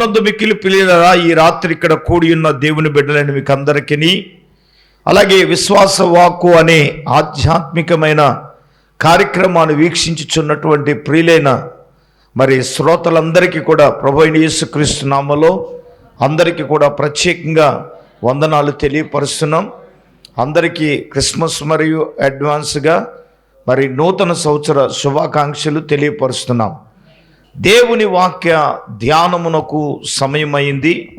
ప్రభువునందు మిక్కిలి పిల్లరా ఈ రాత్రి ఇక్కడ కూడి ఉన్న దేవుని బిడ్డలైన మీకు అందరికీ అలాగే విశ్వాస వాక్కు అనే ఆధ్యాత్మికమైన కార్యక్రమాన్ని వీక్షించుచున్నటువంటి ప్రియులైన మరి శ్రోతలందరికీ కూడా ప్రభు అయిన యేసుక్రీస్తు నామలో అందరికీ కూడా ప్రత్యేకంగా వందనాలు తెలియపరుస్తున్నాం. అందరికీ క్రిస్మస్ మరియు అడ్వాన్స్గా మరి నూతన సంవత్సర శుభాకాంక్షలు తెలియపరుస్తున్నాం. దేవుని వాక్య ధ్యానమునకు సమయమైంది.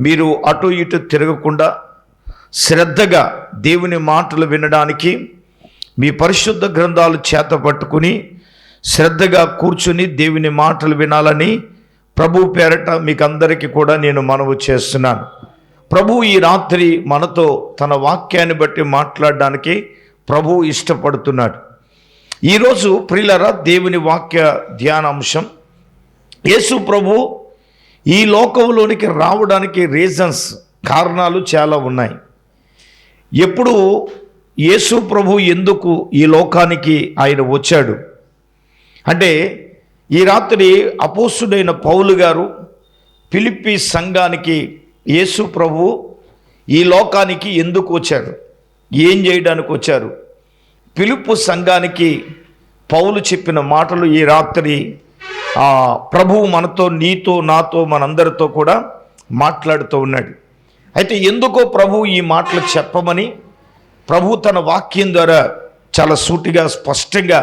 మీరు అటు ఇటు తిరగకుండా శ్రద్ధగా దేవుని మాటలు వినడానికి మీ పరిశుద్ధ గ్రంథాలు చేత పట్టుకుని శ్రద్ధగా కూర్చుని దేవుని మాటలు వినాలని ప్రభు పేరట మీకు అందరికీ కూడా నేను మనవి చేస్తున్నాను. ప్రభు ఈ రాత్రి మనతో తన వాక్యాన్ని బట్టి మాట్లాడడానికి ప్రభు ఇష్టపడుతున్నాడు. ఈరోజు ప్రియులరా దేవుని వాక్య ధ్యానాంశం. యేసు ప్రభు ఈ లోకంలోనికి రావడానికి రీజన్స్ కారణాలు చాలా ఉన్నాయి. ఎప్పుడు యేసు ప్రభు ఎందుకు ఈ లోకానికి ఆయన వచ్చాడు? అంటే ఈ రాత్రి అపోసుడైన పౌలు గారు పిలిపి సంఘానికి యేసు ప్రభు ఈ లోకానికి ఎందుకు వచ్చారు? ఏం చేయడానికి వచ్చారు? పిలుపు సంఘానికి పౌలు చెప్పిన మాటలు ఈ రాత్రి ప్రభువు మనతో నీతో నాతో మనందరితో కూడా మాట్లాడుతూ ఉన్నాడు. అయితే ఎందుకో ప్రభు ఈ మాటలు చెప్పమని ప్రభు తన వాక్యం ద్వారా చాలా సూటిగా స్పష్టంగా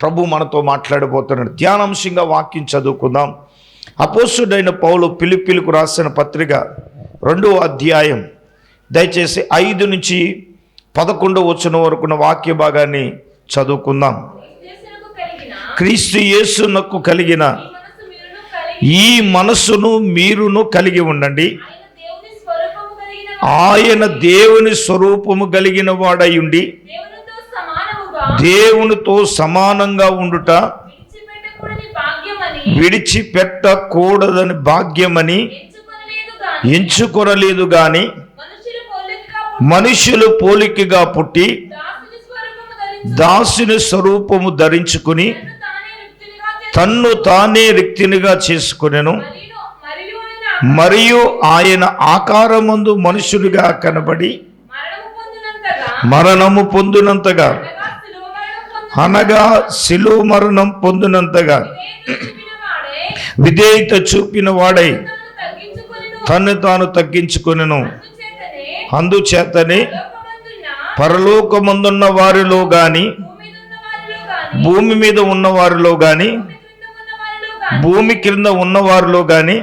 ప్రభు మనతో మాట్లాడబోతున్నాడు. ధ్యానాంశంగా వాక్యం చదువుకుందాం. అపోసుడైన పౌలు పిలిపిలకు రాసిన పత్రిక రెండో అధ్యాయం దయచేసి ఐదు నుంచి పదకొండు వచ్చిన వరకున్న వాక్య భాగాన్ని చదువుకుందాం. క్రీస్తు యేసునకు కలిగిన ఈ మనస్సును మీరును కలిగి ఉండండి. ఆయన దేవుని స్వరూపము కలిగిన కలిగిన వాడయుండి దేవునితో సమానంగా ఉండుట విడిచిపెట్టకూడదని భాగ్యమని ఎంచుకొనలేదు గాని మనుషులు పోలికగా పుట్టి దాసుని స్వరూపము ధరించుకుని తన్ను తానే రిక్తినిగా చేసుకునెను. మరియు ఆయన ఆకారమందు మనుషులుగా కనబడి మరణము పొందినంతగా అనగా శిలువ మరణం పొందినంతగా విధేయత చూపిన వాడై తను తాను తగ్గించుకునేను. అందుచేతనే పరలోకమందున్న వారిలో గాని భూమి మీద ఉన్న వారిలో గాని భూమి క్రింద ఉన్న వారిలో గాని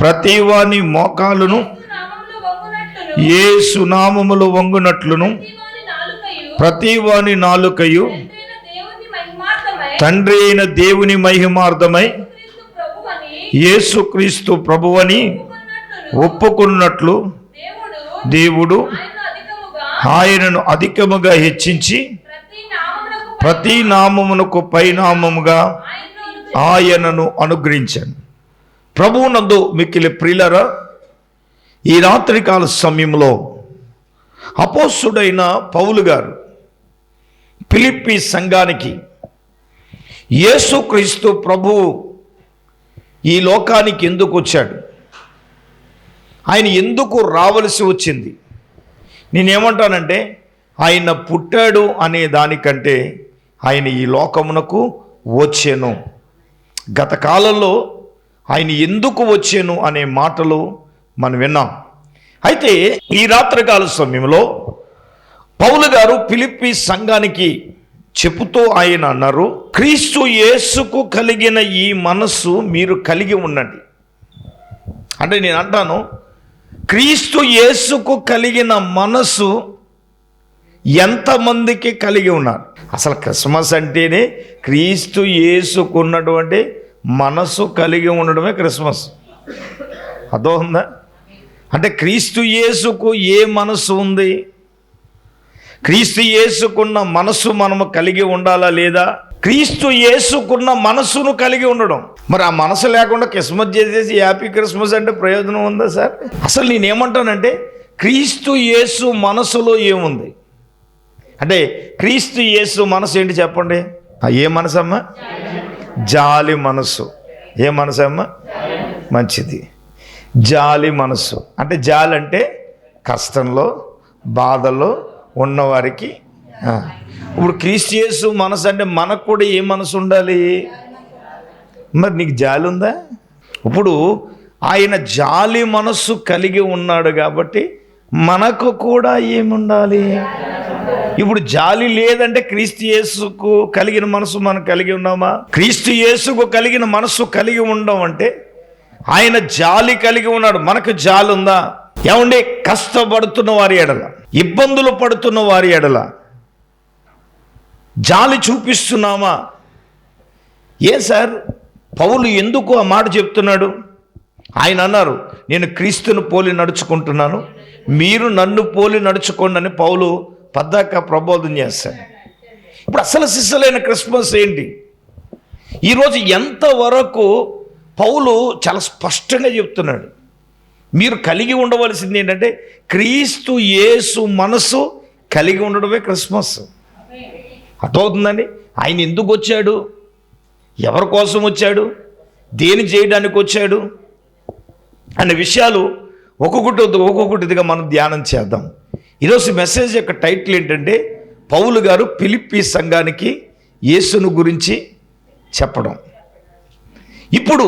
ప్రతి వాని ప్రతివాని మోకాలును ఏ సునామములు వంగునట్లును ప్రతి వాని నాలుకయు ప్రతివాని నాలుకయు తండ్రి అయిన దేవుని మహిమార్థమై క్రీస్తు ప్రభువని యేసుక్రీస్తు ప్రభువని ఒప్పుకున్నట్లు దేవుడు ఆయనను అధికముగా హెచ్చించి ప్రతి నామమునకు ప్రతి పైనామముగా ఆయనను అనుగ్రహించాను ప్రభువునందు మిక్కిలి ప్రిలర ఈ రాత్రికాల సమయంలో అపోసుడైన పౌలు గారు పిలిప్పి సంఘానికి యేసుక్రీస్తు ప్రభువు ఈ లోకానికి ఎందుకు వచ్చాడు? ఆయన ఎందుకు రావలసి వచ్చింది? నేనేమంటానంటే ఆయన పుట్టాడు అనే దానికంటే ఆయన ఈ లోకమునకు వచ్చాను. గత కాలంలో ఆయన ఎందుకు వచ్చాను అనే మాటలు మనం విన్నాం. అయితే ఈ రాత్రికాల సమయంలో పౌలు గారు పిలిపి సంఘానికి చెబుతూ ఆయన అన్నారు క్రీస్తు యేసుకు కలిగిన ఈ మనస్సు మీరు కలిగి ఉండండి. అంటే నేను అంటాను క్రీస్తు యేసుకు కలిగిన మనసు ఎంతమందికి కలిగి ఉన్నారు? అసలు క్రిస్మస్ అంటేనే క్రీస్తు యేసుకున్నటువంటి మనసు కలిగి ఉండడమే క్రిస్మస్. అదో ఉందా? అంటే క్రీస్తు యేసుకు ఏ మనసు ఉంది? క్రీస్తు యేసుకున్న మనస్సు మనము కలిగి ఉండాలా లేదా? క్రీస్తు యేసుకున్న మనసును కలిగి ఉండడం. మరి ఆ మనసు లేకుండా క్రిస్మస్ చేసేసి హ్యాపీ క్రిస్మస్ అంటే ప్రయోజనం ఉందా సార్? అసలు నేనేమంటానంటే క్రీస్తు యేసు మనసులో ఏముంది? అంటే క్రీస్తు యేసు మనసు ఏంటి చెప్పండి? ఏ మనసు అమ్మా జాలి మనసు. ఏ మనసు అమ్మా మంచిది. జాలి మనసు. అంటే జాలి అంటే కష్టంలో బాధలో ఉన్నవారికి ఇప్పుడు క్రీస్టియస్ మనసు అంటే మనకు కూడా ఏ మనసు ఉండాలి? మరి నీకు జాలి ఉందా? ఇప్పుడు ఆయన జాలి మనస్సు కలిగి ఉన్నాడు కాబట్టి మనకు కూడా ఏముండాలి ఇప్పుడు జాలి లేదంటే క్రీస్తు యేసుకు కలిగిన మనసు మనం కలిగి ఉన్నామా? క్రీస్తు యేసుకు కలిగిన మనసు కలిగి ఉండడం అంటే ఆయన జాలి కలిగి ఉన్నాడు. మనకు జాలి ఉందా? ఏమండి? కష్టపడుతున్న వారి ఎడల ఇబ్బందులు పడుతున్న వారి ఎడల జాలి చూపిస్తున్నామా ఏ సార్? పౌలు ఎందుకు ఆ మాట చెప్తున్నాడు? ఆయన అన్నారు నేను క్రీస్తును పోలి నడుచుకుంటున్నాను. మీరు నన్ను పోలి నడుచుకోండి అని పౌలు పద్దాక ప్రబోధం చేస్తాడు. ఇప్పుడు అసలు సిస్సలైన క్రిస్మస్ ఏంటి? ఈరోజు ఎంతవరకు పౌలు చాలా స్పష్టంగా చెప్తున్నాడు. మీరు కలిగి ఉండవలసింది ఏంటంటే క్రీస్తు యేసు మనసు కలిగి ఉండడమే క్రిస్మస్. అర్థమవుతుందండి? ఆయన ఎందుకు వచ్చాడు? ఎవరి కోసం వచ్చాడు? దేని చేయడానికి వచ్చాడు? అనే విషయాలు ఒక్కొక్కటి ఒక్కొక్కటిదిగా మనం ధ్యానం చేద్దాం. ఈరోజు మెసేజ్ యొక్క టైటిల్ ఏంటంటే పౌలు గారు పిలిప్పి సంఘానికి యేసును గురించి చెప్పడం. ఇప్పుడు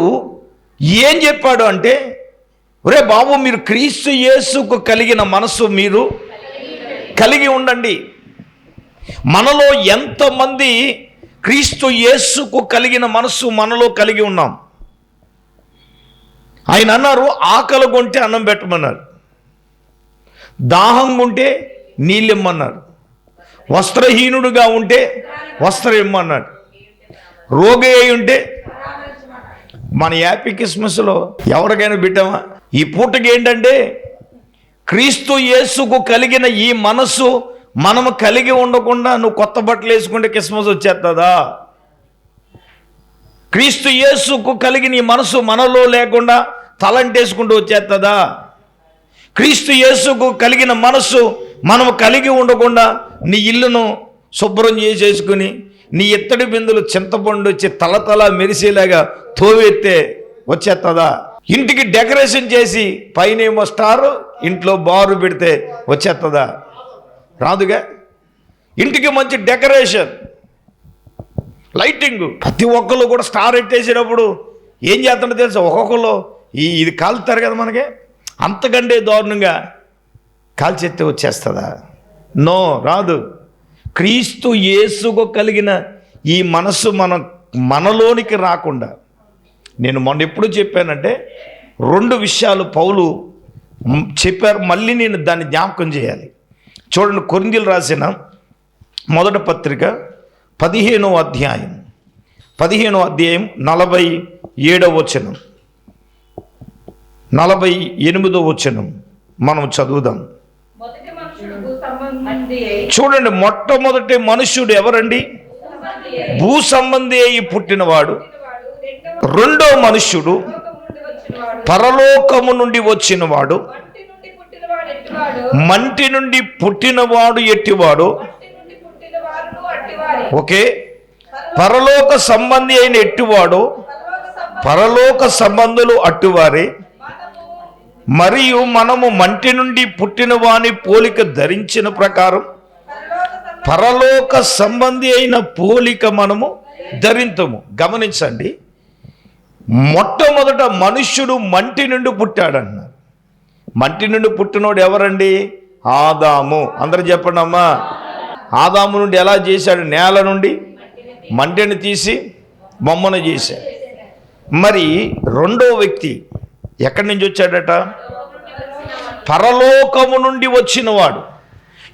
ఏం చెప్పాడు అంటే ఒరే బాబు మీరు క్రీస్తు యేసుకు కలిగిన మనసు మీరు కలిగి ఉండండి. మనలో ఎంతమంది క్రీస్తు యేసుకు కలిగిన మనస్సు మనలో కలిగి ఉన్నాం. ఆయన అన్నారు ఆకలి కొంటే అన్నం పెట్టమన్నారు. దాహం ఉంటే నీళ్ళు ఇమ్మన్నారు. వస్త్రహీనుడుగా ఉంటే వస్త్రం ఇమ్మన్నాడు రోగి అయి ఉంటే మన యాపీ క్రిస్మస్లో ఎవరికైనా బిడ్డమా? ఈ పూటకి ఏంటంటే క్రీస్తు యేసుకు కలిగిన ఈ మనస్సు మనము కలిగి ఉండకుండా నువ్వు కొత్త బట్టలు వేసుకుంటే క్రిస్మస్ వచ్చేస్తుందా క్రీస్తు యేసుకు కలిగి నీ మనసు మనలో లేకుండా తలంటేసుకుంటూ వచ్చేస్తుందా క్రీస్తు యేసుకు కలిగిన మనస్సు మనము కలిగి ఉండకుండా నీ ఇల్లును శుభ్రం చేసేసుకుని నీ ఇత్తడి బిందులు చింతపండు వచ్చి తలతల మెరిసేలాగా తోవెత్తే వచ్చేస్తుందా ఇంటికి డెకరేషన్ చేసి పైన ఏమో స్టారు ఇంట్లో బారు పెడితే వచ్చేస్తుందా రాదుగా? ఇంటికి మంచి డెకరేషన్ లైటింగ్. ప్రతి ఒక్కళ్ళు కూడా స్టార్ ఎట్టేసినప్పుడు ఏం చేస్తుండో తెలుసా? ఒక్కొక్కళ్ళు ఈ ఇది కాలుతారు కదా మనకి. అంతకంటే దారుణంగా కాల్చెత్తే వచ్చేస్తుందా? నో రాదు. క్రీస్తు యేసుకు కలిగిన ఈ మనస్సు మన మనలోనికి రాకుండా. నేను మొన్న ఎప్పుడు చెప్పానంటే రెండు విషయాలు పౌలు చెప్పారు మళ్ళీ నేను దాన్ని జ్ఞాపకం చేయాలి. చూడండి కొరిందీలు రాసిన మొదటి పత్రిక పదిహేనవ అధ్యాయం. పదిహేనవ అధ్యాయం నలభై ఏడవ వచనం. నలభై ఎనిమిదో వచనం మనం చదువుదాం. చూడండి మొట్టమొదటి మనుష్యుడు ఎవరండి? భూ సంబంధి అయి పుట్టినవాడు. రెండో మనుష్యుడు పరలోకము నుండి వచ్చినవాడు మట్టి నుండి పుట్టినవాడు ఎట్టివాడు మంటి నుండి పుట్టినవాడు ఎట్టివాడు? ఓకే. పరలోక సంబంధి అయిన ఎట్టివాడు? పరలోక సంబంధి. పరలోక సంబంధులు అట్టువారే. మరియు మనము మంటి నుండి పుట్టిన వాని పోలిక ధరించిన ప్రకారం పరలోక సంబంధి. పరలోక సంబంధి అయిన పోలిక మనము ధరింతము. గమనించండి. మొట్టమొదట మనుష్యుడు మంటి నుండి పుట్టాడన్నారు. మంటి నుండి పుట్టినోడు ఎవరండి? ఆదాము. అందరు చెప్పండి అమ్మా. ఆదాము నుండి ఎలా చేశాడు? నేల నుండి మంటిని తీసి బొమ్మను చేశాడు. మరి రెండో వ్యక్తి ఎక్కడి నుంచి వచ్చాడట? పరలోకము నుండి వచ్చినవాడు.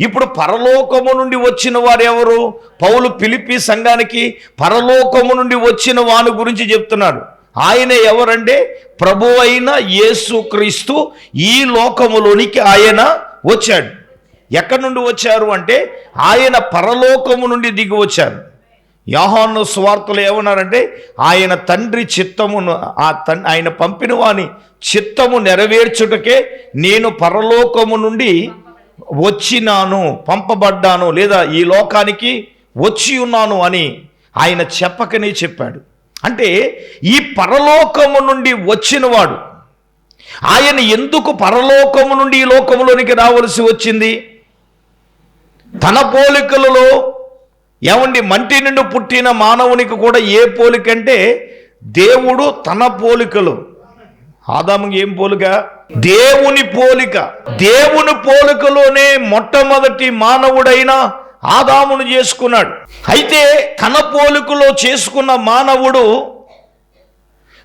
ఇప్పుడు పరలోకము నుండి వచ్చిన వారు ఎవరు? పౌలు పిలిపి సంఘానికి పరలోకము నుండి వచ్చిన వాని గురించి చెప్తున్నాడు. ఆయన ఎవరంటే ప్రభు అయిన యేసుక్రీస్తు ఈ లోకములోనికి ఆయన వచ్చాడు. ఎక్కడి నుండి వచ్చారు అంటే ఆయన పరలోకము నుండి దిగి వచ్చారు. యోహాను స్వార్థలు ఏమన్నారంటే ఆయన తండ్రి చిత్తమును ఆ తన్ ఆయన పంపిన వాని చిత్తము నెరవేర్చుటకే నేను పరలోకము నుండి వచ్చినాను పంపబడ్డాను లేదా ఈ లోకానికి వచ్చి ఉన్నాను అని ఆయన చెప్పకనే చెప్పాడు. అంటే ఈ పరలోకము నుండి వచ్చినవాడు. ఆయన ఎందుకు పరలోకము నుండి ఈ లోకములోనికి రావలసి వచ్చింది? తన పోలికలలో ఏమండి మంటి నుండి పుట్టిన మానవునికి కూడా ఏ పోలిక అంటే దేవుడు తన పోలికలు. ఆదాముకి ఏం పోలిక? దేవుని పోలిక. దేవుని పోలికలోనే మొట్టమొదటి మానవుడైన ఆదామును చేసుకున్నాడు. అయితే తన పోలికలో చేసుకున్న మానవుడు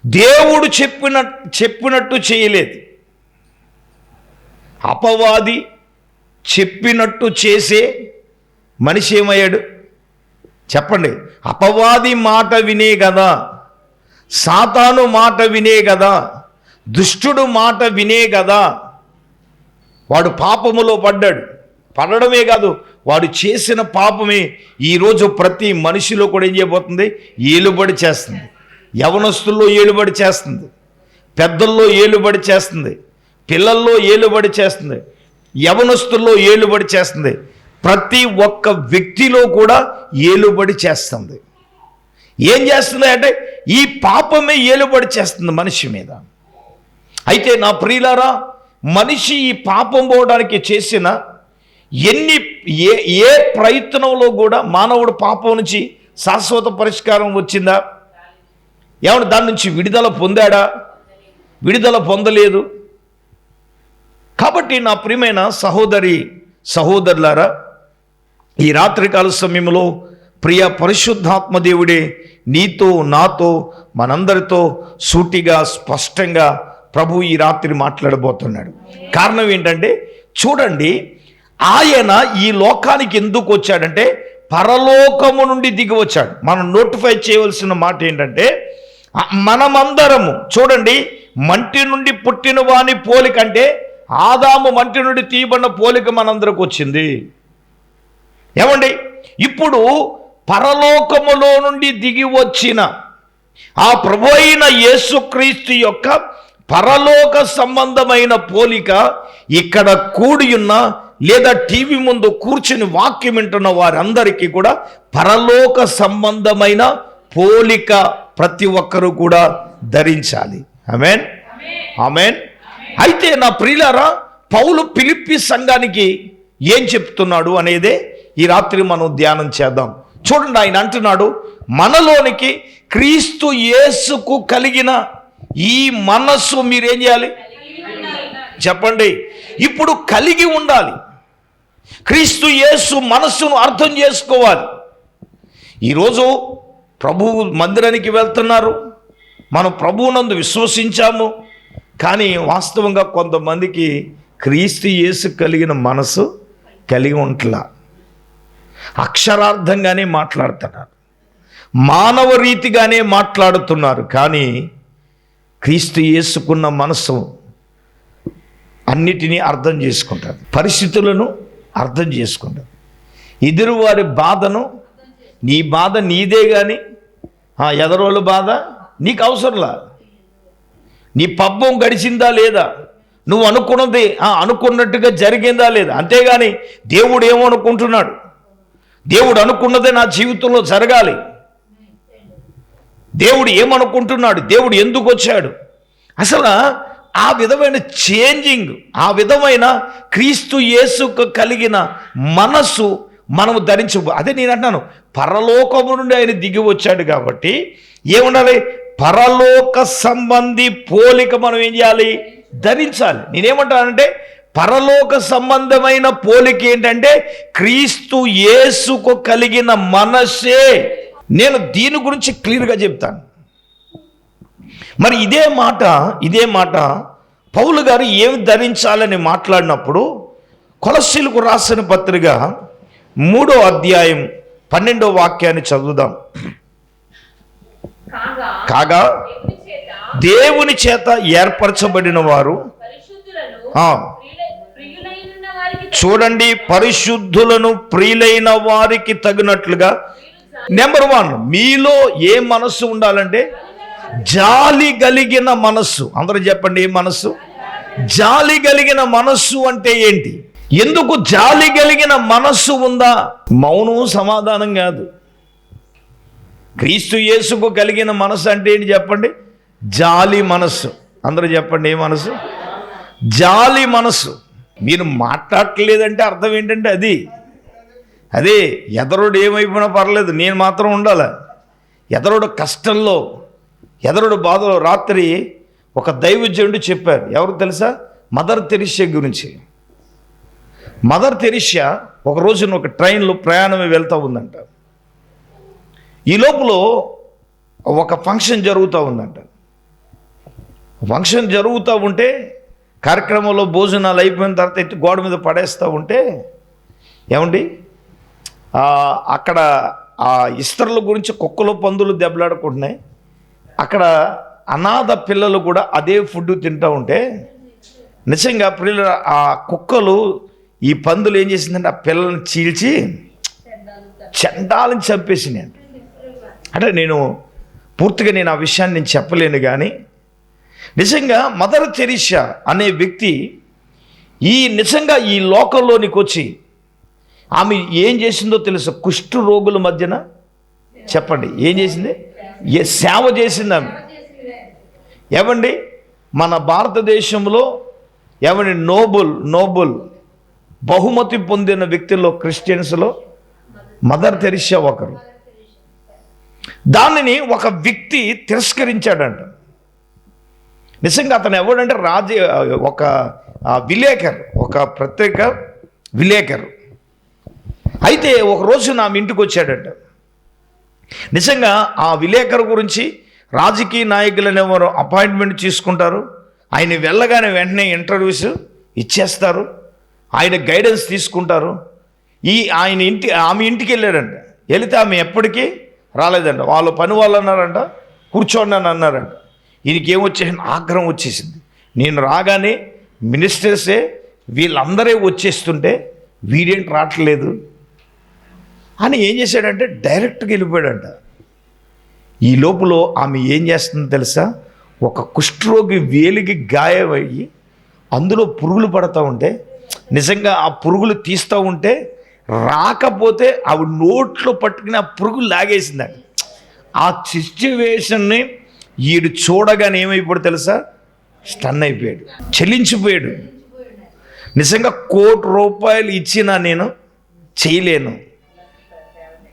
దేవుడు చెప్పిన చెప్పినట్టు చేయలేదు. అపవాది చెప్పినట్టు చేసే మనిషి ఏమయ్యాడు? చెప్పండి. అపవాది మాట వినే కదా సాతాను మాట వినే కదా దుష్టుడు మాట వినే కదా వాడు పాపములో పడ్డాడు. పడడమే కాదు వాడు చేసిన పాపమే ఈరోజు ప్రతి మనిషిలో కూడా ఏం చేయబోతుంది? ఏలుబడి చేస్తుంది. యవనస్తుల్లో ఏలుబడి చేస్తుంది. పెద్దల్లో ఏలుబడి చేస్తుంది. పిల్లల్లో ఏలుబడి చేస్తుంది. యవనస్తుల్లో ఏలుబడి చేస్తుంది. ప్రతి ఒక్క వ్యక్తిలో కూడా ఏలుబడి చేస్తుంది. ఏం చేస్తుంది అంటే ఈ పాపమే ఏలుబడి చేస్తుంది మనిషి మీద. అయితే నా ప్రియులారా మనిషి ఈ పాపం పోవడానికి చేసిన ఎన్ని ఏ ఏ ప్రయత్నంలో కూడా మానవుడు పాపం నుంచి శాశ్వత పరిష్కారం వచ్చిందా? ఏమన్నా దాని నుంచి విడుదల పొందాడా? విడుదల పొందలేదు. కాబట్టి నా ప్రియమైన సహోదరి సహోదరులారా ఈ రాత్రికాల సమయంలో ప్రియ పరిశుద్ధాత్మ దేవుడే నీతో నాతో మనందరితో సూటిగా స్పష్టంగా ప్రభు ఈ రాత్రి మాట్లాడబోతున్నాడు. కారణం ఏంటంటే చూడండి ఆయన ఈ లోకానికి ఎందుకు వచ్చాడంటే పరలోకము నుండి దిగి వచ్చాడు. మనం నోటిఫై చేయవలసిన మాట ఏంటంటే మనమందరము చూడండి మంటి నుండి పుట్టిన వాని పోలిక అంటే ఆదాము మంటి నుండి తీయబడిన పోలిక మనందరికి వచ్చింది. ఏమండి? ఇప్పుడు పరలోకములో నుండి దిగి వచ్చిన ఆ ప్రభు అయిన యేసుక్రీస్తు యొక్క పరలోక సంబంధమైన పోలిక ఇక్కడ కూడి ఉన్న లేదా టీవీ ముందు కూర్చుని వాక్యం వింటున్న వారందరికీ కూడా పరలోక సంబంధమైన పోలిక ప్రతి ఒక్కరూ కూడా ధరించాలి. అమెన్ అమెన్ అయితే నా ప్రియులారా పౌలు పిలిపి సంఘానికి ఏం చెప్తున్నాడు అనేదే ఈ రాత్రి మనం ధ్యానం చేద్దాం. చూడండి ఆయన అంటున్నాడు మనలోనికి క్రీస్తు యేసుకు కలిగిన ఈ మనస్సు మీరేం చేయాలి? చెప్పండి. ఇప్పుడు కలిగి ఉండాలి. క్రీస్తు యేసు మనస్సును అర్థం చేసుకోవాలి. ఈరోజు ప్రభువు మందిరానికి వెళ్తున్నారు. మనం ప్రభువునందు విశ్వసించాము. కానీ వాస్తవంగా కొంతమందికి క్రీస్తు యేసు కలిగిన మనసు కలిగి ఉంటలా. అక్షరార్థంగానే మాట్లాడుతున్నారు. మానవ రీతిగానే మాట్లాడుతున్నారు. కానీ క్రీస్తు యేసుకున్న మనసు అన్నిటినీ అర్థం చేసుకుంటారు పరిస్థితులను అర్థం చేసుకుంటారు ఎదురువారి బాధను నీ బాధ నీదే కానీ ఎదరోళ్ళ బాధ నీకు అవసరంలా? నీ పబ్బం గడిచిందా లేదా? నువ్వు అనుకున్నది అనుకున్నట్టుగా జరిగిందా లేదా? అంతేగాని దేవుడు ఏమనుకుంటున్నాడు? దేవుడు అనుకున్నదే నా జీవితంలో జరగాలి. దేవుడు ఏమనుకుంటున్నాడు? దేవుడు ఎందుకు వచ్చాడు? అసలు ఆ విధమైన చేంజింగ్ ఆ విధమైన క్రీస్తు యేసుకు కలిగిన మనస్సు మనము ధరించు అదే నేను అంటున్నాను. పరలోకము నుండి ఆయన దిగి వచ్చాడు కాబట్టి ఏముండాలి? పరలోక సంబంధి పోలిక మనం ఏం చేయాలి? ధరించాలి. నేనేమంటానంటే పరలోక సంబంధమైన పోలిక ఏంటంటే క్రీస్తు యేసుకు కలిగిన మనసే నేను దీని గురించి క్లియర్గా చెప్తాను. మరి ఇదే మాట ఇదే మాట పౌలు గారు ఏమి ధరించాలని మాట్లాడినప్పుడు కొలస్సీలకు రాసిన పత్రిక మూడో అధ్యాయం పన్నెండో వాక్యాన్ని చదువుదాం. కాగా దేవుని చేత ఏర్పరచబడిన వారు చూడండి పరిశుద్ధులను ప్రియులైన వారికి తగినట్లుగా నెంబర్ వన్ మీలో ఏ మనస్సు ఉండాలంటే జాలి కలిగిన మనస్సు. అందరూ చెప్పండి ఏ మనస్సు? జాలి కలిగిన మనస్సు అంటే ఏంటి? ఎందుకు జాలి కలిగిన మనస్సు ఉందా? మౌనం సమాధానం కాదు. క్రీస్తు యేసుకు కలిగిన మనస్సు అంటే ఏంటి చెప్పండి? జాలి మనస్సు. అందరూ చెప్పండి ఏ మనసు జాలి మనస్సు. మీరు మాట్లాడట్లేదంటే అర్థం ఏంటంటే అది? అదే ఎదరుడు ఏమైపోయినా పర్లేదు నేను మాత్రం ఉండాలి? ఎదరుడు కష్టంలో ఎదరుడు బాధలో రాత్రి ఒక దైవజనుడు చెప్పారు. ఎవరు తెలుసా? మదర్ తెరిషియా గురించి. మదర్ తెరిషియా ఒక రోజున ఒక ట్రైన్లో ప్రయాణమే వెళ్తూ ఉందంట. ఈ లోపల ఒక ఫంక్షన్ జరుగుతూ ఉందంట. ఫంక్షన్ జరుగుతూ ఉంటే కార్యక్రమంలో భోజనాలు అయిపోయిన తర్వాత ఎత్తి గోడ మీద పడేస్తూ ఉంటే ఏమండి? అక్కడ ఆ ఇస్త్రల గురించి కుక్కలు పందులు దెబ్బలాడుకుంటున్నాయి. అక్కడ అనాథ పిల్లలు కూడా అదే ఫుడ్ తింటూ ఉంటే నిజంగా పిల్లలు ఆ కుక్కలు ఈ పందులు ఏం చేసిందంటే ఆ పిల్లల్ని చీల్చి చండాలని చంపేసినాయి అంటే నేను పూర్తిగా నేను ఆ విషయాన్ని నేను చెప్పలేను కానీ నిజంగా మదర్ తెరీషా అనే వ్యక్తి ఈ నిజంగా ఈ లోకంలోనికి వచ్చి ఆమె ఏం చేసిందో తెలుసు? కుష్ఠు రోగుల మధ్యన చెప్పండి ఏం చేసింది? ఏ సేవ చేసింది ఆమె? ఏమండి? మన భారతదేశంలో ఏమండి? నోబుల్ నోబుల్ బహుమతి పొందిన వ్యక్తుల్లో క్రిస్టియన్స్లో మదర్ తెరిసా ఒకరు. దానిని ఒక వ్యక్తి తిరస్కరించాడంట. నిజంగా అతను ఎవడంటే రాజ ఒక విలేకర్ ఒక ప్రత్యేక విలేకర్. అయితే ఒక రోజు నా ఇంటికి వచ్చాడంట. నిజంగా ఆ విలేకరు గురించి రాజకీయ నాయకులు అనేవారు అపాయింట్మెంట్ తీసుకుంటారు? ఆయన వెళ్ళగానే వెంటనే ఇంటర్వ్యూస్ ఇచ్చేస్తారు. ఆయన గైడెన్స్ తీసుకుంటారు. ఈ ఆయన ఇంటి ఆమె ఇంటికి వెళ్ళాడంట. వెళితే ఆమె ఎప్పటికీ రాలేదంట. వాళ్ళ పని వాళ్ళు అన్నారంట కూర్చోండి అని అన్నారంట. ఈయనకి ఏమొచ్చేసింది ఆగ్రహం వచ్చేసింది. నేను రాగానే మినిస్టర్సే వీళ్ళందరే వచ్చేస్తుంటే వీడేంటి రావట్లేదు? అని ఏం చేశాడంటే డైరెక్ట్గా వెళ్ళిపోయాడంట. ఈ లోపల ఆమె ఏం చేస్తుందో తెలుసా? ఒక కుష్ఠరోగి వేలికి గాయమయ్యి అందులో పురుగులు పడతా ఉంటే నిజంగా ఆ పురుగులు తీస్తూ ఉంటే రాకపోతే ఆవిడ నోట్లో పట్టుకుని ఆ పురుగులు లాగేసిందంట. ఆ సిచ్యువేషన్ని ఈడు చూడగానే ఏమైపోయాడు తెలుసా? స్టన్ అయిపోయాడు చెల్లించిపోయాడు. నిజంగా కోటి రూపాయలు ఇచ్చినా నేను చేయలేను.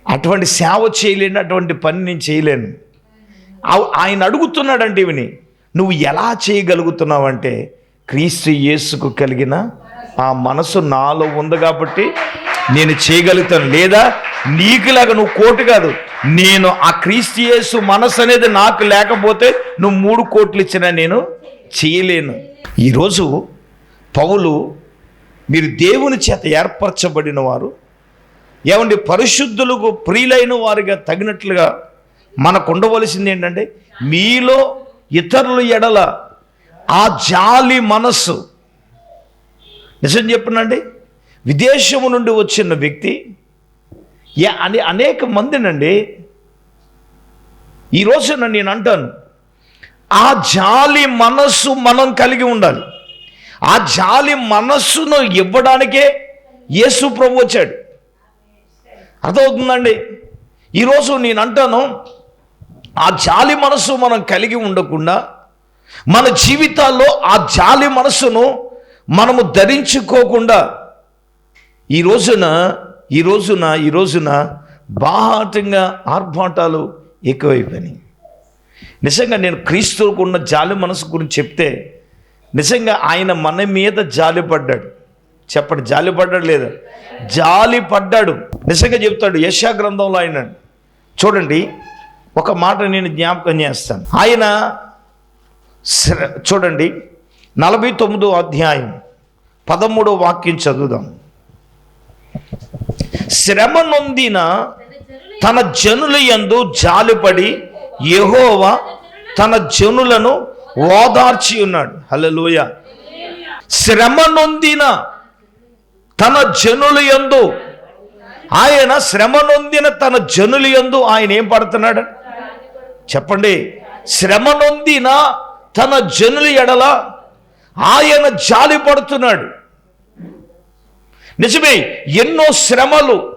అటువంటి సేవ చేయలేను అటువంటి పని నేను చేయలేను. ఆయన అడుగుతున్నాడంటే ఇవిని నువ్వు ఎలా చేయగలుగుతున్నావంటే క్రీస్తు యేసుకు కలిగిన ఆ మనసు నాలో ఉంది కాబట్టి నేను చేయగలుగుతాను. లేదా నీకులాగా నువ్వు కోటి కాదు నేను ఆ క్రీస్తు యేసు మనసు అనేది నాకు లేకపోతే నువ్వు మూడు కోట్లు ఇచ్చినా నేను చేయలేను. ఈరోజు పౌలు మీరు దేవుని చేత ఏర్పరచబడిన వారు ఏమండి పరిశుద్ధులకు ప్రియులైన వారిగా తగినట్లుగా మనకు ఉండవలసింది ఏంటంటే మీలో ఇతరుల ఎడల ఆ జాలి మనస్సు. నిజం చెప్పనండి విదేశము నుండి వచ్చిన వ్యక్తి ఏ- అని అనేక మందినండి ఈ నేను అంటాను ఆ జాలి మనస్సు మనం కలిగి ఉండాలి. ఆ జాలి మనస్సును ఇవ్వడానికే యేసు ప్రభు వచ్చాడు. అర్థమవుతుందండి? ఈరోజు నేను అంటాను ఆ జాలి మనస్సు మనం కలిగి ఉండకుండా మన జీవితాల్లో ఆ జాలి మనస్సును మనము ధరించుకోకుండా ఈ రోజున ఈ రోజున ఈ రోజున బాహాటంగా ఆర్భాటాలు ఎక్కువైపోయినాయి. నిజంగా నేను క్రీస్తుకున్న జాలి మనసు గురించి చెప్తే నిజంగా ఆయన మన మీద జాలి పడ్డాడు చెప్పండి జాలి పడ్డాడు లేదా? జాలి పడ్డాడు. నిజంగా చెప్తాడు యశా గ్రంథంలో ఆయన చూడండి ఒక మాట నేను జ్ఞాపకం చేస్తాను. ఆయన శ్ర- చూడండి నలభై తొమ్మిదో అధ్యాయం పదమూడో వాక్యం చదువుదాం. శ్రమ నొందిన తన జనుల యందు జాలిపడి యెహోవా తన జనులను ఓదార్చి ఉన్నాడు. హలో శ్రమ నొందిన తన జనులు యందు ఆయన శ్రమ నొందిన తన జనులు యందు ఆయన ఏం పడుతున్నాడు? చెప్పండి. శ్రమ నొందిన తన జనులు ఎడల ఆయన జాలి పడుతున్నాడు. నిజమే ఎన్నో శ్రమలు.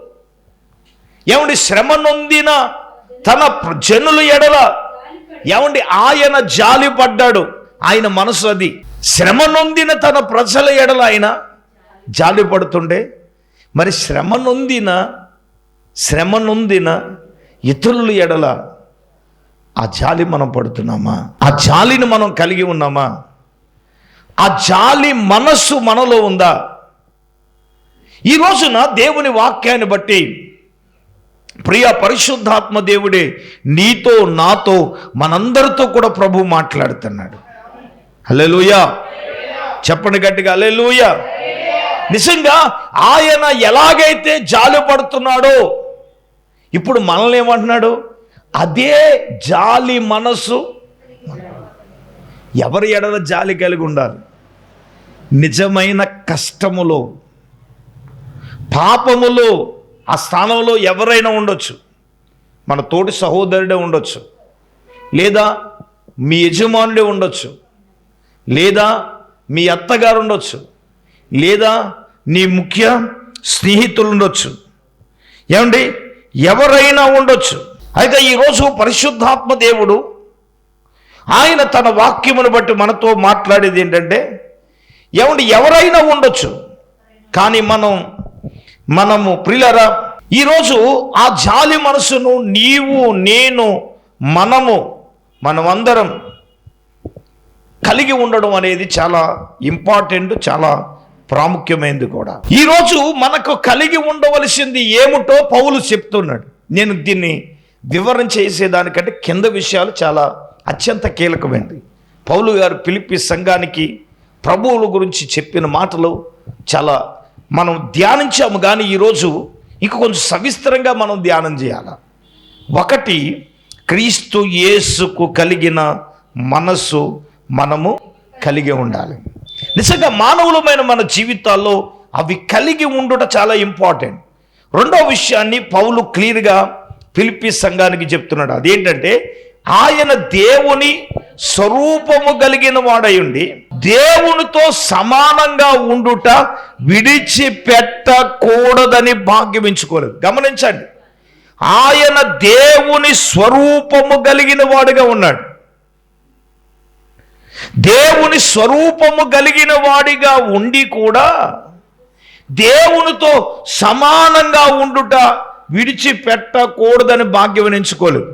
ఏమండి? శ్రమ నొందిన తన ప్ర- ఎడల ఏమండి? ఆయన జాలి పడ్డాడు. ఆయన మనసు అది. శ్రమ నొందిన తన ప్రజల ఎడల ఆయన జాలి పడుతుండే మరి శ్రమ నొందిన శ్రమ నొందిన ఇతరుల ఎడల ఆ జాలి మనం పడుతున్నామా? ఆ జాలిని మనం కలిగి ఉన్నామా? ఆ జాలి మనస్సు మనలో ఉందా? ఈ రోజున దేవుని వాక్యాన్ని బట్టి ప్రియ పరిశుద్ధాత్మ దేవుడే నీతో నాతో మనందరితో కూడా ప్రభు మాట్లాడుతున్నాడు. హల్లెలూయా. చెప్పండి గట్టిగా హల్లెలూయా. నిజంగా ఆయన ఎలాగైతే జాలి పడుతున్నాడో ఇప్పుడు మనల్ని ఏమంటున్నాడు? అదే జాలి మనసు. ఎవరి ఎడల జాలి కలిగి ఉండాలి? నిజమైన కష్టములో పాపములో ఆ స్థానంలో ఎవరైనా ఉండొచ్చు. మన తోటి సహోదరుడే ఉండొచ్చు. లేదా మీ యజమానుడే ఉండొచ్చు. లేదా మీ అత్తగారు ఉండొచ్చు. లేదా నీ ముఖ్య స్నేహితులు ఉండొచ్చు. ఏమండి? ఎవరైనా ఉండొచ్చు. అయితే ఈరోజు పరిశుద్ధాత్మ దేవుడు ఆయన తన వాక్యమును బట్టి మనతో మాట్లాడేది ఏంటంటే ఏమండి? ఎవరైనా ఉండొచ్చు. కానీ మనం మనము ప్రిలరా ఈరోజు ఆ జాలి మనసును నీవు నేను మనము మనమందరం కలిగి ఉండడం అనేది చాలా ఇంపార్టెంట్ చాలా ప్రాముఖ్యమైనది కూడా. ఈరోజు మనకు కలిగి ఉండవలసింది ఏమిటో పౌలు చెప్తున్నాడు. నేను దీన్ని వివరణ చేసేదానికంటే కింద విషయాలు చాలా అత్యంత కీలకమైనది పౌలు గారు పిలిపి సంఘానికి ప్రభువుల గురించి చెప్పిన మాటలు చాలా మనం ధ్యానించాము. కానీ ఈరోజు ఇంక కొంచెం సవిస్తరంగా మనం ధ్యానం చేయాలి? ఒకటి క్రీస్తు యేసుకు కలిగిన మనస్సు మనము కలిగి ఉండాలి. నిజంగా మానవులమైన మన జీవితాల్లో అవి కలిగి ఉండుట చాలా ఇంపార్టెంట్. రెండో విషయాన్ని పౌలు క్లియర్గా పిలిపి సంఘానికి చెప్తున్నాడు. అదేంటంటే ఆయన దేవుని స్వరూపము కలిగిన వాడయుండి దేవునితో సమానంగా ఉండుట విడిచిపెట్టకూడదని భాగ్యమించుకోలేదు గమనించండి. ఆయన దేవుని స్వరూపము కలిగిన వాడుగా ఉన్నాడు. దేవుని స్వరూపము కలిగిన వాడిగా ఉండి కూడా దేవునితో సమానంగా ఉండుట విడిచిపెట్టకూడదని భాగ్యం ఎంచుకోలేదు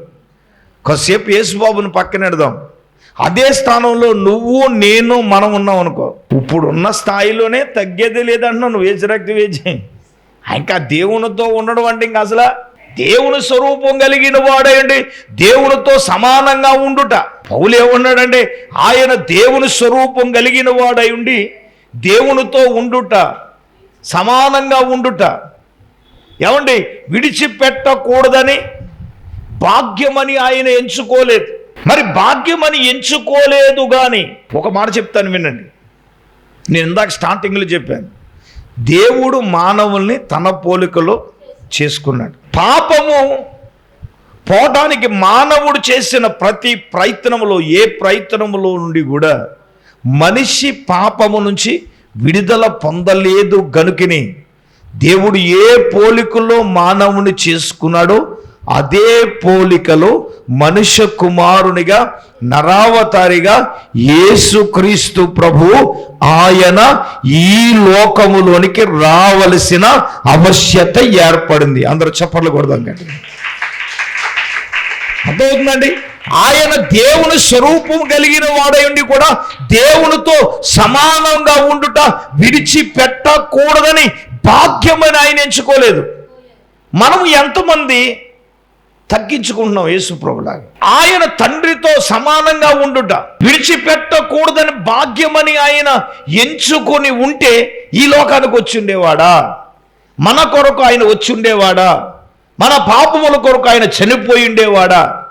కాసేపు యేసుబాబుని పక్కనెడదాం అదే స్థానంలో నువ్వు నేను మనం ఉన్నాం అనుకో. ఇప్పుడు ఉన్న స్థాయిలోనే తగ్గేది లేదంటున్నావు. నువ్వు వేసి రక్తి ఇంకా దేవునితో ఉండడం అంటే ఇంకా అసలు దేవుని స్వరూపం కలిగిన వాడేయండి. దేవునితో సమానంగా ఉండుట. పౌలు ఏమన్నాడంటే ఆయన దేవుని స్వరూపం కలిగిన వాడై ఉండి దేవునితో ఉండుట సమానంగా ఉండుట. ఏమండి? విడిచిపెట్టకూడదని భాగ్యమని ఆయన ఎంచుకోలేదు. మరి భాగ్యమని ఎంచుకోలేదు కానీ ఒక మాట చెప్తాను వినండి. నేను ఇందాక స్టార్టింగ్లో చెప్పాను. దేవుడు మానవుల్ని తన పోలికలో చేసుకున్నాడు. పాపము పోవటానికి మానవుడు చేసిన ప్రతి ప్రయత్నములో ఏ ప్రయత్నములో నుండి కూడా మనిషి పాపము నుంచి విడుదల పొందలేదు గనుకని దేవుడు ఏ పోలికలో మానవుని చేసుకున్నాడో అదే పోలికలో మనుష్య కుమారునిగా నరావతారిగా యేసుక్రీస్తు ప్రభు ఆయన ఈ లోకములోనికి రావలసిన ఆవశ్యత ఏర్పడింది. అందరూ చప్పట్లు కొడదాం. కండి అర్థమవుతుందండి? ఆయన దేవుని స్వరూపం కలిగిన వాడై ఉండి కూడా దేవునితో సమానంగా ఉండుట విడిచిపెట్టకూడదని భాగ్యమని ఆయన ఎంచుకోలేదు. మనం ఎంతమంది తగ్గించుకుంటున్నాం యేసుప్రభులాగా ఆయన తండ్రితో సమానంగా ఉండుట విడిచిపెట్టకూడదని భాగ్యమని ఆయన ఎంచుకొని ఉంటే ఈ లోకానికి వచ్చిండేవాడా? మన కొరకు ఆయన వచ్చిండేవాడా? మన పాపముల కొరకు ఆయన చనిపోయి ఉండేవాడా?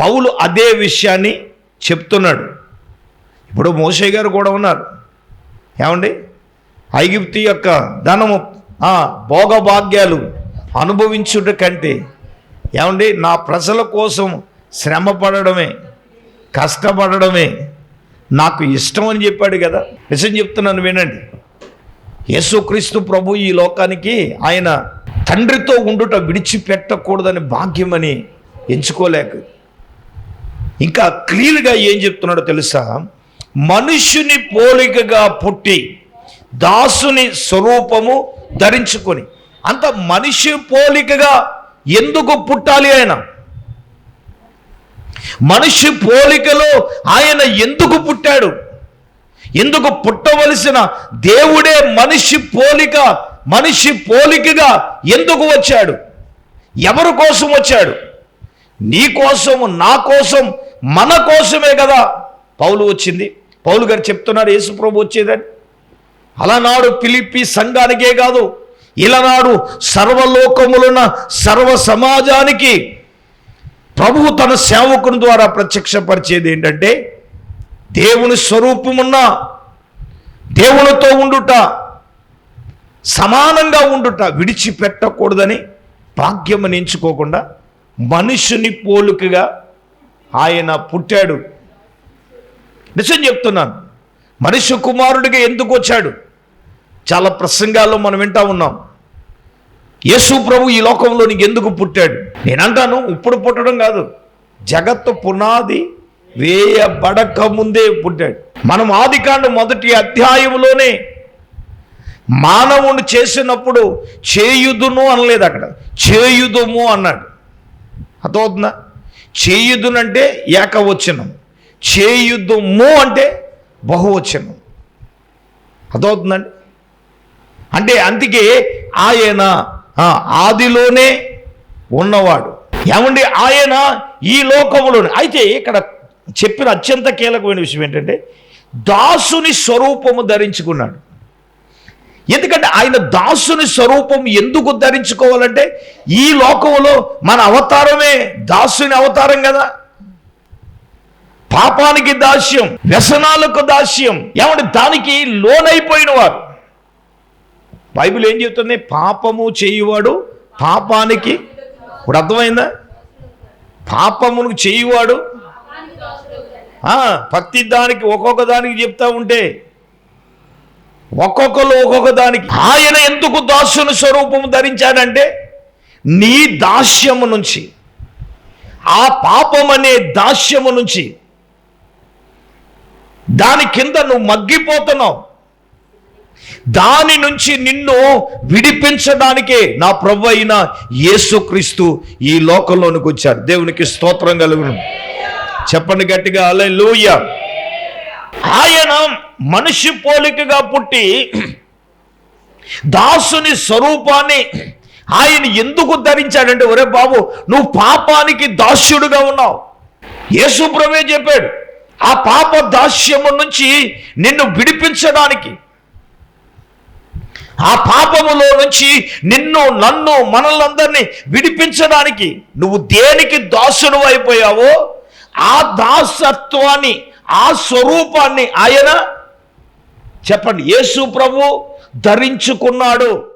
పౌలు అదే విషయాన్ని చెప్తున్నాడు. ఇప్పుడు మోసే గారు కూడా ఉన్నారు. ఏమండి? ఐగిప్తి యొక్క ధనము భోగభాగ్యాలు అనుభవించుట కంటే ఏమండి నా ప్రజల కోసం శ్రమ పడడమే కష్టపడడమే నాకు ఇష్టం అని చెప్పాడు కదా. నిజం చెప్తున్నాను వినండి. యేసుక్రీస్తు ప్రభు ఈ లోకానికి ఆయన తండ్రితో ఉండుట విడిచిపెట్టకూడదని భాగ్యమని ఎంచుకోలేక ఇంకా క్లియర్గా ఏం చెప్తున్నాడో తెలుసా? మనుష్యుని పోలికగా పుట్టి దాసుని స్వరూపము ధరించుకొని అంత మనిషి పోలికగా ఎందుకు పుట్టాలి ఆయన? మనిషి పోలికలో ఆయన ఎందుకు పుట్టాడు? ఎందుకు పుట్టవలసిన దేవుడే మనిషి పోలిక మనిషి పోలికగా ఎందుకు వచ్చాడు? ఎవరి కోసం వచ్చాడు? నీ కోసం నా కోసం మన కోసమే కదా పౌలు వచ్చింది. పౌలు గారు చెప్తున్నారు యేసుప్రభు వచ్చేదని. అలనాడు పిలిపి సంఘానికే కాదు ఇలనాడు సర్వలోకములున్న సర్వ సమాజానికి ప్రభువు తన సేవకుని ద్వారా ప్రత్యక్షపరిచేది ఏంటంటే దేవుని స్వరూపమున్న దేవునితో ఉండుట సమానంగా ఉండుట విడిచిపెట్టకూడదని భాగ్యమని ఎంచుకోకుండా మనుషుని పోలికగా ఆయన పుట్టాడు. నిజం చెప్తున్నాను. మనిషి కుమారుడిగా ఎందుకు వచ్చాడు? చాలా ప్రసంగాల్లో మనం వింటా ఉన్నాం. యేసు ప్రభు ఈ లోకంలో నీకు ఎందుకు పుట్టాడు? నేనంటాను ఇప్పుడు పుట్టడం కాదు. జగత్తు పునాది వేయబడక ముందే పుట్టాడు. మనం ఆదికాండ మొదటి అధ్యాయంలోనే మానవుని చేసినప్పుడు చేయుదును అనలేదు అక్కడ. చేయుదుము అన్నాడు. అర్థమవుతుందా? చేయుదునంటే ఏకవచనం. చేయుదుము అంటే బహువచనం. అర్థమవుతుందండి? అంటే అందుకే ఆయన ఆదిలోనే ఉన్నవాడు. ఏమండి? ఆయన ఈ లోకంలోనే అయితే ఇక్కడ చెప్పిన అత్యంత కీలకమైన విషయం ఏంటంటే దాసుని స్వరూపము ధరించుకున్నాడు. ఎందుకంటే ఆయన దాసుని స్వరూపం ఎందుకు ధరించుకోవాలంటే ఈ లోకంలో మన అవతారమే దాసుని అవతారం కదా. పాపానికి దాస్యం వ్యసనాలకు దాస్యం. ఏమంటే దానికి లోనైపోయిన వారు. బైబిల్ ఏం చెబుతుంది? పాపము చేయువాడు పాపానికి ఇప్పుడు అర్థమైందా? పాపమును చేయువాడు ప్రతి దానికి ఒక్కొక్క దానికి చెప్తా ఉంటే ఒక్కొక్కరు ఒక్కొక్క దానికి. ఆయన ఎందుకు దాసుని స్వరూపము ధరించాడంటే నీ దాస్యము నుంచి ఆ పాపం అనే దాస్యము నుంచి దాని కింద నువ్వు మగ్గిపోతున్నావు. దాని నుంచి నిన్ను విడిపించడానికే నా ప్రభు అయిన యేసుక్రీస్తు ఈ లోకంలోనికి వచ్చారు దేవునికి స్తోత్రం కలుగును. చెప్పండి గట్టిగా అలే ఆయన మనిషి పోలికగా పుట్టి దాసుని స్వరూపాన్ని ఆయన ఎందుకు ధరించాడంటే ఒరే బాబు నువ్వు పాపానికి దాస్యుడుగా ఉన్నావు. యేసు ప్రభే చెప్పాడు ఆ పాప దాస్యము నుంచి నిన్ను విడిపించడానికి ఆ పాపములో నుంచి నిన్ను నన్ను మనల్నందరినీ విడిపించడానికి నువ్వు దేనికి దాసుడు అయిపోయావో ఆ దాసత్వాన్ని ఆ స్వరూపాన్ని ఆయన చెప్పండి. యేసు ప్రభు ధరించుకున్నాడు.